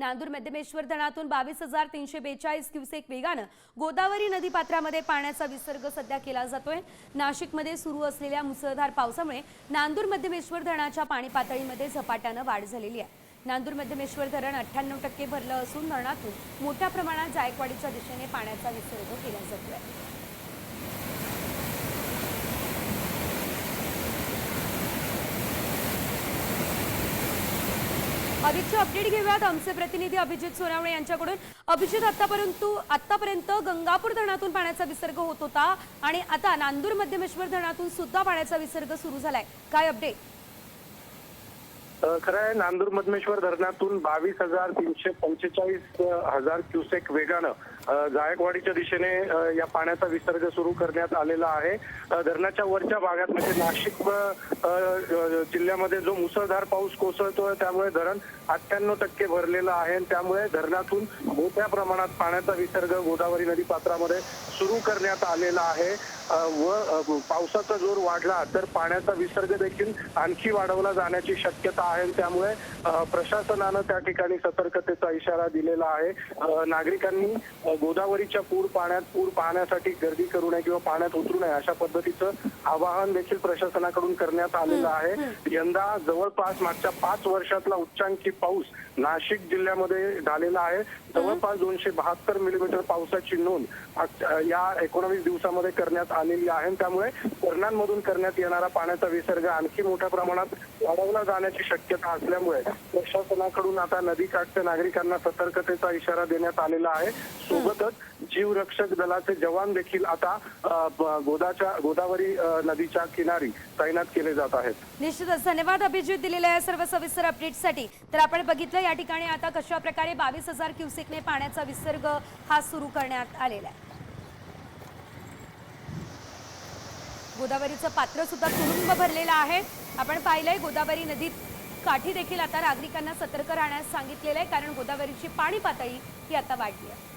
नांदूर मध्यमेश्वर धरणातून बावीस हजार तीनशे बेचाळीस क्युसेक वेगानं गोदावरी नदीपात्रामध्ये पाण्याचा विसर्ग सध्या केला जातोय. नाशिकमध्ये सुरू असलेल्या मुसळधार पावसामुळे नांदूर मध्यमेश्वर धरणाच्या पाणी पातळीमध्ये झपाट्यानं वाढ झालेली आहे. नांदूर मध्यमेश्वर धरण अठ्ठ्याण्णव टक्के भरलं असून धरणातून मोठ्या प्रमाणात जायकवाडीच्या दिशेने पाण्याचा विसर्ग केला जातोय. अधिकचे अपडेट घेऊयात. आमचे प्रतिनिधी अभिजित सोनावणे यांच्याकडून. अभिजित आतापर्यंत आतापर्यंत गंगापूर धरणातून पाण्याचा विसर्ग होत होता आणि आता नांदूर मध्यमेश्वर धरणातून सुद्धा पाण्याचा विसर्ग सुरू झालाय. काय अपडेट खरं आहे नांदूर मधमेश्वर धरणातून बावीस हजार तीनशे पंचेचाळीस हजार क्युसेक वेगानं जायकवाडीच्या दिशेने या पाण्याचा विसर्ग सुरू करण्यात आलेला आहे. धरणाच्या वरच्या भागात म्हणजे नाशिक जिल्ह्यामध्ये जो मुसळधार पाऊस कोसळतोय त्यामुळे धरण अठ्ठ्याण्णव टक्के भरलेलं आहे. आणि त्यामुळे धरणातून मोठ्या प्रमाणात पाण्याचा विसर्ग गोदावरी नदी पात्रामध्ये सुरू करण्यात आलेला आहे. व पावसाचा जोर वाढला तर पाण्याचा विसर्ग देखील आणखी वाढवला जाण्याची शक्यता आहे. त्यामुळे प्रशासनानं त्या ठिकाणी सतर्कतेचा इशारा दिलेला आहे. नागरिकांनी गोदावरीच्या पूर पाण्यात पूर पाहण्यासाठी गर्दी करू नये किंवा पाण्यात उतरू नये अशा पद्धतीचं आवाहन देखील प्रशासनाकडून करण्यात आलेलं आहे. यंदा जवळपास मागच्या पाच वर्षातला उच्चांकी पाऊस नाशिक जिल्ह्यामध्ये झालेला आहे. जवळपास दोनशे बहात्तर मिलीमीटर पावसाची नोंद या एकोणावीस दिवसामध्ये करण्यात आलेली आहे. त्यामुळे धरणांमधून करण्यात येणारा पाण्याचा विसर्ग आणखी मोठ्या प्रमाणात वाढवला जाण्याची शक्यता असल्यामुळे प्रशासनाकडून आता नदीकाठच्या नागरिकांना सतर्कतेचा इशारा देण्यात आलेला आहे. सोबतच जीवरक्षक दलाचे जवान देखील आता गोदाच्या गोदावरी नदीच्या किनारी तैनात केले जात आहेत. निश्चितच. धन्यवाद अभिजित दिलेल्या या सर्व सविस्तर अपडेटसाठी तर आपण बघितलं या ठिकाणी आता कशा प्रकारे बावीस हजार क्युसेकने पाण्याचा विसर्ग हा सुरू करण्यात आलेला आहे. गोदावरीचं पात्र सुद्धा तुडुंब भरलेलं आहे. आपण पाहिलंय गोदावरी नदीत काठी देखील आता नागरिकांना सतर्क राहण्यास सांगितलेलं आहे कारण गोदावरीची पाणी पातळी ही आता वाढली आहे.